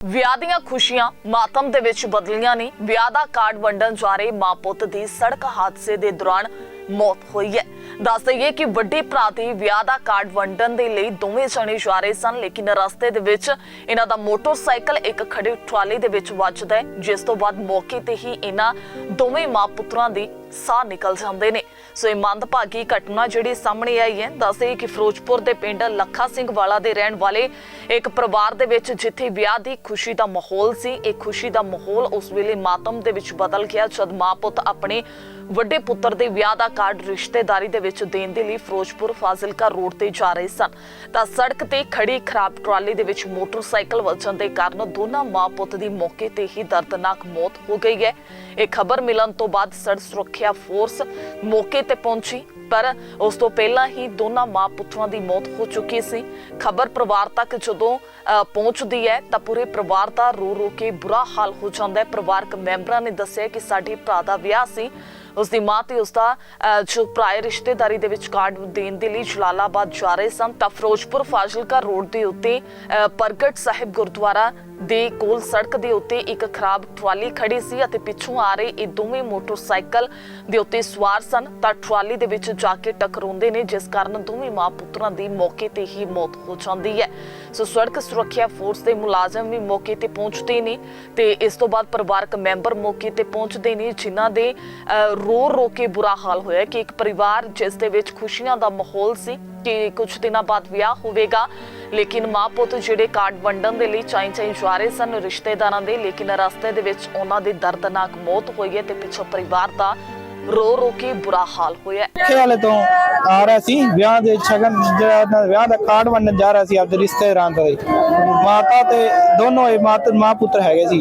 ਵਿਆਹ ਦੀਆਂ ਖੁਸ਼ੀਆਂ ਮਾਤਮ ਦੇ ਵਿੱਚ ਬਦਲੀਆਂ ਨੇ ਵਿਆਹ ਦਾ ਕਾਰਡ ਵੰਡਣ ਜਾ ਰਹੇ ਮਾਂ ਪੁੱਤ ਦੀ ਸੜਕ ਹਾਦਸੇ ਦੇ ਦੌਰਾਨ ਮੌਤ ਹੋਈ ਹੈ। ਦੱਸ ਦਈਏ ਕਿ ਵੱਡੇ ਭਰਾ ਦੇ ਵਿਆਹ ਦਾ ਕਾਰਡ ਵੰਡਣ ਦੇ ਲਈ ਦੋਵੇਂ ਜਣੇ ਜਾ ਰਹੇ ਸਨ, ਲੇਕਿਨ ਰਸਤੇ ਦੇ ਵਿੱਚ ਇਹਨਾਂ ਦਾ ਮੋਟਰਸਾਈਕਲ ਇੱਕ ਖੜੇ ਟਰਾਲੀ ਦੇ ਵਿੱਚ ਵੱਜਦਾ ਹੈ, ਜਿਸ ਤੋਂ ਬਾਅਦ ਮੌਕੇ ਤੇ ਹੀ ਇਹਨਾਂ ਦੋਵੇਂ ਮਾਂ ਪੁੱਤਰਾਂ ਦੀ ਸਾਹ ਨਿਕਲ ਜਾਂਦੇ ਨੇ। ਸੋ ਇਹ ਮੰਦਭਾਗੀ ਘਟਨਾ ਜਿਹੜੀ ਸਾਹਮਣੇ ਆਈ ਹੈ ਦੱਸਦੇ ਕਿ ਫਿਰੋਜ਼ਪੁਰ ਦੇ ਪਿੰਡ ਲੱਖਾ ਸਿੰਘ ਵਾਲਾ ਦੇ ਰਹਿਣ ਵਾਲੇ ਇੱਕ ਪਰਿਵਾਰ ਦੇ ਵਿੱਚ ਜਿੱਥੇ ਵਿਆਹ ਦੀ ਖੁਸ਼ੀ ਦਾ ਮਾਹੌਲ ਸੀ, ਇਹ ਖੁਸ਼ੀ ਦਾ ਮਾਹੌਲ ਉਸ ਵੇਲੇ ਮਾਤਮ ਦੇ ਵਿੱਚ ਬਦਲ ਗਿਆ। ਜਦ ਮਾਂ ਪੁੱਤ ਆਪਣੇ ਵੱਡੇ ਪੁੱਤਰ ਦੇ ਵਿਆਹ ਦਾ ਕਾਰਡ ਰਿਸ਼ਤੇਦਾਰੀ ਦੇ ਵਿੱਚ ਦੇਣ ਦੇ ਲਈ ਫਿਰੋਜ਼ਪੁਰ ਫਾਜ਼ਿਲਕਾ ਰੋਡ ਤੇ ਜਾ ਰਹੇ ਸਨ, ਤਾਂ ਸੜਕ ਤੇ ਖੜੀ ਖਰਾਬ ਟਰਾਲੀ ਦੇ ਵਿੱਚ ਮੋਟਰਸਾਈਕਲ ਵੱਜਣ ਦੇ ਕਾਰਨ ਦੋਨਾਂ ਮਾਂ ਪੁੱਤ ਦੀ ਮੌਕੇ ਤੇ ਹੀ ਦਰਦਨਾਕ ਮੌਤ ਹੋ ਗਈ ਹੈ। ਇਹ ਖਬਰ ਮਿਲਣ ਤੋਂ ਬਾਅਦ ਸੜਕ ਸੁਰੱਖਿਆ ਫੋਰਸ ਮੌਕੇ ਤੇ ਪਹੁੰਚੀ ਪਰ ਉਸ ਤੋਂ ਪਹਿਲਾਂ ਹੀ ਦੋਨਾਂ ਮਾਂ ਪੁੱਤਰਾਂ ਦੀ ਮੌਤ ਹੋ ਚੁੱਕੀ ਸੀ। ਖਬਰ ਪਰਿਵਾਰ ਤੱਕ ਜਦੋਂ ਪਹੁੰਚਦੀ ਹੈ ਤਾਂ ਪੂਰੇ ਪਰਿਵਾਰ ਦਾ ਰੋ ਰੋ ਕੇ ਬੁਰਾ ਹਾਲ ਹੋ ਜਾਂਦਾ ਹੈ। ਪਰਿਵਾਰਕ ਮੈਂਬਰਾਂ ਨੇ ਦੱਸਿਆ ਕਿ ਸਾਡੇ ਭਰਾ ਦਾ ਵਿਆਹ ਸੀ। ਉਸ ਦੀ ਮਾਂ ਤੇ ਉਸ ਦਾ ਜੋ ਪ੍ਰਾਇ ਰਿਸ਼ਤੇਦਾਰੀ ਦੇ ਵਿੱਚ ਕਾਰਡ ਦੇਣ ਦੇ ਲਈ ਜਲਾਲਾਬਾਦ ਜਾ ਰਹੇ ਸਨ ਤਾਂ ਫਿਰੋਜ਼ਪੁਰ ਫਾਜ਼ਿਲਕਾ ਰੋਡ ਦੇ ਉੱਤੇ ਅ, ਪ੍ਰਗਟ ਸਾਹਿਬ ਗੁਰਦੁਆਰਾ ਦੇ ਕੋਲ ਸੜਕ ਦੇ ਉੱਤੇ ਇੱਕ ਖਰਾਬ ਟਰਾਲੀ ਖੜੀ ਸੀ ਅਤੇ ਪਿੱਛੋਂ ਆ ਰਹੇ ਇਹ ਦੋਵੇਂ ਮੋਟਰਸਾਈਕਲ ਦੇ ਉੱਤੇ ਸਵਾਰ ਸਨ। ਤਾਂ ਟਰਾਲੀ ਦੇ ਵਿੱਚ ਜਾ ਕੇ ਟਕਰਾਉਂਦੇ ਨੇ ਜਿਸ ਕਾਰਨ ਦੋਵੇਂ ਮਾਂ ਪੁੱਤਰਾਂ ਦੀ ਮੌਕੇ ਤੇ ਹੀ ਮੌਤ ਹੋ ਜਾਂਦੀ ਹੈ। ਸੋ ਸੜਕ ਸੁਰੱਖਿਆ ਫੋਰਸ ਦੇ ਮੁਲਾਜ਼ਮ ਵੀ ਮੌਕੇ ਤੇ ਪਹੁੰਚਦੇ ਨੇ ਤੇ ਇਸ ਤੋਂ ਬਾਅਦ ਪਰਿਵਾਰਕ ਮੈਂਬਰ ਮੌਕੇ ਤੇ ਪਹੁੰਚਦੇ ਨੇ ਜਿਨ੍ਹਾਂ ਦੇ ਅਹ, ਰੋ ਰੋ ਕੇ ਬੁਰਾ ਹਾਲ ਹੋਇਆ ਕਿ ਇੱਕ ਪਰਿਵਾਰ ਜਿਸ ਦੇ ਵਿੱਚ ਖੁਸ਼ੀਆਂ ਦਾ ਮਾਹੌਲ ਸੀ ਕਿ ਕੁਝ ਦਿਨਾਂ ਬਾਅਦ ਵਿਆਹ ਹੋਵੇਗਾ। ਲੇਕਿਨ ਮਾਂ ਪੁੱਤ ਜਿਹੜੇ ਕਾਰਡ ਵੰਡਣ ਦੇ ਲਈ ਚਾਈ ਚਾਈ ਜਾ ਰਹੇ ਸਨ, ਰਿਸ਼ਤੇਦਾਰਾਂ ਦੇ, ਲੇਕਿਨ ਰਸਤੇ ਦੇ ਵਿੱਚ ਉਹਨਾਂ ਦੀ ਦਰਦਨਾਕ ਮੌਤ ਹੋਈ ਹੈ ਤੇ ਪਿੱਛੋਂ ਪਰਿਵਾਰ ਦਾ ਰੋ ਰੋ ਕੇ ਬੁਰਾ ਹਾਲ ਹੋਇਆ ਹੈ। ਲੱਖੇ ਵਾਲੇ ਤੋਂ ਆ ਰਿਹਾ ਸੀ ਵਿਆਹ ਦੇ ਸ਼ਗਨ ਜਿਹੜਾ ਦਾ ਵਿਆਹ ਦਾ ਕਾਰਡ ਵੰਡਣ ਜਾ ਰਿਹਾ ਸੀ ਆਪਦੇ ਰਿਸ਼ਤੇਦਾਰਾਂ ਤੋਂ ਮਾਤਾ ਤੇ ਦੋਨੋਂ ਇਹ ਮਾਤ ਮਾਂ ਪੁੱਤਰ ਹੈਗੇ ਸੀ।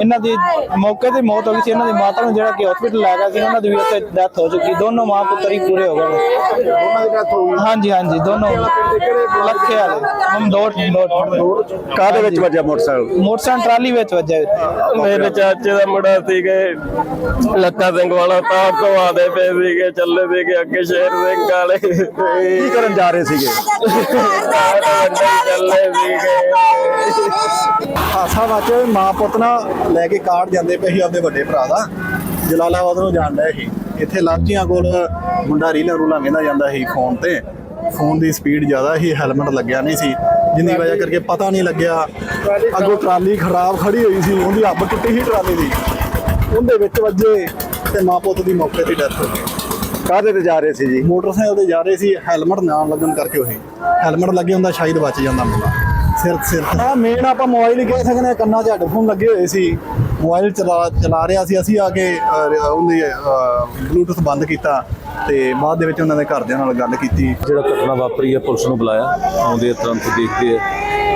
ਇਹਨਾਂ ਦੀ ਮੌਕੇ ਤੇ ਮੌਤ ਹੋ ਗਈ ਸੀ। ਇਹਨਾਂ ਦੀ ਮਾਤਾ ਨੂੰ ਜਿਹੜਾ ਕਿ ਹਸਪੀਟਲ ਲੈ ਗਿਆ ਸੀ ਉਹਨਾਂ ਦੀ ਵੀ ਉੱਥੇ ਡੈਥ ਹੋ ਚੁੱਕੀ। ਦੋਨੋਂ ਮਾਂ ਪੁੱਤਰ ਹੀ ਪੂਰੇ ਹੋ ਗਏ। ਉਹਨਾਂ ਦੀ ਡੈਥ ਹੋ ਗਈ। ਹਾਂਜੀ ਹਾਂਜੀ ਦੋਨੋਂ। ਲੱਖੇ ਵਾਲੇ ਹਮ ਦੋ ਦੋ ਕਾਹਦੇ ਵਿੱਚ ਵੱਜਿਆ ਮੋਟਰਸਾਈਕਲ? ਮੋਟਰਸਾਈਕਲ ਟਰਾਲੀ ਵਿੱਚ ਵੱਜਿਆ। ਮੇਰੇ ਚਾਚੇ ਦਾ ਮੁੰਡਾ ਸੀਗੇ ਲੱਖਾ ਸਿੰਘ ਵਾਲਾ ਤਾਂ ਤੋਂ ਆਦੇ ਪਏ ਸੀਗੇ ਚੱਲੇ ਸੀਗੇ ਅੱਗੇ ਸ਼ੇਰ ਸਿੰਘ ਵਾਲੇ ਕੀ ਕਰਨ ਜਾ ਰਹੇ ਸੀਗੇ? ਚੱਲੇ ਸੀਗੇ ਹਾਸਾ ਵਾਚੇ ਮਾਂ ਪੁੱਤ ਨਾ ਲੈ ਕੇ ਕਾਰਡ ਜਾਂਦੇ ਪਏ ਸੀ ਆਪਦੇ ਵੱਡੇ ਭਰਾ ਦਾ। ਜਲਾਲਾਬਾਦ ਨੂੰ ਜਾਣ ਡਿਆ ਇੱਥੇ ਲਾਂਚੀਆਂ ਕੋਲ ਮੁੰਡਾ ਰੀਲਾਂ ਰੂਲਾਂ ਵੇਂਦਾ ਜਾਂਦਾ ਸੀ ਫੋਨ ਤੇ। ਫੋਨ ਦੀ ਸਪੀਡ ਜ਼ਿਆਦਾ ਸੀ ਹੈਲਮਟ ਲੱਗਿਆ ਨਹੀਂ ਸੀ। ਜਿੰਨੀ ਵਜ੍ਹਾ ਕਰਕੇ ਪਤਾ ਨਹੀਂ ਲੱਗਿਆ। ਅੱਗੋਂ ਟਰਾਲੀ ਖਰਾਬ ਖੜੀ ਹੋਈ ਸੀ, ਉਹਦੀ ਅੱਬ ਟੁੱਟੀ ਸੀ ਟਰਾਲੀ ਦੀ। ਉਹਦੇ ਵਿੱਚ ਵੱਜੇ ਤੇ ਮਾਂ ਪੁੱਤ ਦੀ ਮੌਕੇ ਤੇ ਡੈਥ ਹੋ ਗਈ। ਕਾਹਦੇ ਤੇ ਜਾ ਰਹੇ ਸੀ ਜੀ? ਮੋਟਰਸਾਈਕਲ ਤੇ ਜਾ ਰਹੇ ਸੀ ਹੈਲਮਟ ਨਾ ਲੱਗਣ ਕਰਕੇ ਹੋਈ ਹੈਲਮਟ ਲੱਗੇ ਹੁੰਦਾ ਸ਼ਾਇਦ ਬਚ ਜਾਂਦਾ ਮੁੰਡਾ ਸਿਰ ਸਿਰ ਆ ਮੇਨ ਆਪਾਂ ਮੋਬਾਈਲ ਹੀ ਕਹਿ ਸਕਦੇ ਹਾਂ ਕੰਨਾਂ 'ਚ ਹੈੱਡਫੋਨ ਲੱਗੇ ਹੋਏ ਸੀ। ਮੋਬਾਈਲ ਚਲਾ ਚਲਾ ਰਿਹਾ ਸੀ ਅਸੀਂ ਆ ਕੇ ਉਹਦੀ ਬਲੂਟੁੱਥ ਬੰਦ ਕੀਤਾ ਤੇ ਬਾਅਦ ਦੇ ਵਿੱਚ ਉਹਨਾਂ ਦੇ ਘਰਦਿਆਂ ਨਾਲ ਗੱਲ ਕੀਤੀ। ਜਿਹੜਾ ਘਟਨਾ ਵਾਪਰੀ ਹੈ ਪੁਲਿਸ ਨੂੰ ਬੁਲਾਇਆ। ਆਉਂਦੇ ਤੁਰੰਤ ਦੇਖਦੇ ਆ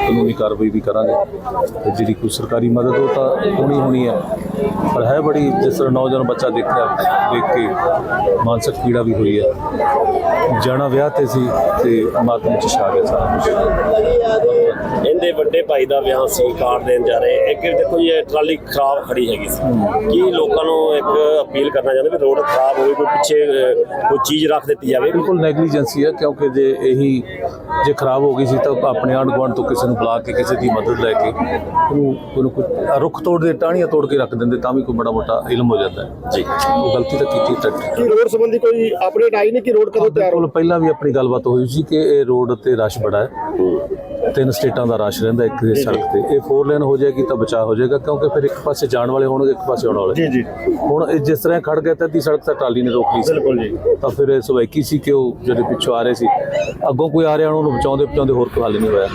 ਕਾਨੂੰਨੀ ਕਾਰਵਾਈ ਵੀ ਕਰਾਂਗੇ। ਜਿਹੜੀ ਕੋਈ ਸਰਕਾਰੀ ਮਦਦ ਉਹ ਤਾਂ ਹੋਣੀ ਹੋਣੀ ਹੈ। ਪਰ ਹੈ ਬੜੀ ਜਿਸ ਤਰ੍ਹਾਂ ਨੌਜਵਾਨ ਬੱਚਾ ਦੇਖਿਆ ਦੇਖ ਕੇ ਮਾਨਸਿਕ ਪੀੜਾ ਵੀ ਹੋਈ ਹੈ। ਜਾਣਾ ਵਿਆਹ ਤੇ ਸੀ ਤੇ ਮਾਤਮ ਚ ਛਾ ਗਿਆ ਸਾਰਾ ਕੁਛ। ਇਹਦੇ ਵੱਡੇ ਭਾਈ ਦਾ ਵਿਆਹ ਸੀ ਕਾਰ ਦੇਣ ਜਾ ਰਹੇ। ਇੱਕ ਦੇਖੋ ਜੀ ਇਹ ਟਰਾਲੀ ਖਰਾਬ ਖੜੀ ਹੈਗੀ ਸੀ। ਕੀ ਲੋਕਾਂ ਨੂੰ ਇੱਕ ਅਪੀਲ ਕਰਨਾ ਚਾਹੁੰਦੇ ਵੀ ਰੋਡ ਖਰਾਬ ਹੋਵੇ ਕੋਈ ਪਿੱਛੇ ਕੋਈ ਚੀਜ਼ ਰੱਖ ਦਿੱਤੀ ਜਾਵੇ? ਬਿਲਕੁਲ ਨੈਗਲੀਜੈਂਸੀ ਹੈ ਕਿਉਂਕਿ ਜੇ ਇਹੀ ਜੇ ਖਰਾਬ ਹੋ ਗਈ ਸੀ ਤਾਂ ਆਪਣੇ ਆਂਢ ਗੁਆਂਢ ਤੋਂ ਕਿਸੇ ਨੂੰ ਬੁਲਾ ਕੇ ਕਿਸੇ ਦੀ ਮਦਦ ਲੈ ਕੇ ਉਹਨੂੰ ਉਹਨੂੰ ਕੋਈ ਰੁੱਖ ਤੋੜ ਦੇ ਟਾਹਣੀਆਂ ਤੋੜ ਕੇ ਰੱਖ ਦਿੰਦੇ ਤਾਂ ਵੀ ਕੋਈ ਬੜਾ ਮੋਟਾ ਇਲਮ ਹੋ ਜਾਂਦਾ ਹੈ। ਜੀ। ਉਹ ਗਲਤੀ ਤਾਂ ਕੀਤੀ ਟੱਟ ਕੀ ਰੋਡ ਸੰਬੰਧੀ ਕੋਈ ਅਪਡੇਟ ਆਈ ਨਹੀਂ ਕਿ ਰੋਡ ਕਦੋਂ ਤਿਆਰ ਬਿਲਕੁਲ ਪਹਿਲਾਂ ਵੀ ਆਪਣੀ ਗੱਲਬਾਤ ਹੋਈ ਸੀ ਕਿ ਇਹ ਰੋਡ ਤੇ ਰਸ਼ ਬੜਾ ਹੈ। ਤਿੰਨ ਸਟੇਟਾਂ ਦਾ ਰਸ਼ ਰਹਿੰਦਾ ਇੱਕ ਦੇ ਸੜਕ ਤੇ। ਇਹ ਫੋਰ ਲੇਨ ਹੋ ਜਾਏਗੀ ਤਾਂ ਬਚਾਅ ਹੋ ਜਾਏਗਾ ਕਿਉਂਕਿ ਫਿਰ ਇੱਕ ਪਾਸੇ ਜਾਣ ਵਾਲੇ ਹੋਣਗੇ ਇੱਕ ਪਾਸੇ ਆਉਣ ਵਾਲੇ। ਜੀ ਜੀ। ਹੁਣ ਇਹ ਜਿਸ ਤਰ੍ਹਾਂ ਖੜ ਗਿਆ ਤਾਂ ਅੱਧੀ ਸੜਕ ਤਾਂ ਟਾਲੀ ਨੇ ਰੋਕ ਲਈ ਸੀ। ਬਿਲਕੁਲ ਜੀ। ਤਾਂ ਫਿਰ ਇਹ ਸਵਾਈਕੀ ਸੀ ਕਿ ਉਹ ਜਿਹੜੇ ਪਿੱਛੋਂ ਆ ਰਹੇ ਸੀ ਅੱਗੋਂ ਕੋਈ ਆ ਰਿਹਾ ਉਹਨੂੰ ਬਚਾਉਂਦੇ ਬਚਾਉਂਦੇ ਹੋਰ ਕੋਈ ਹੱਲ ਨਹੀਂ ਹੋਇਆ।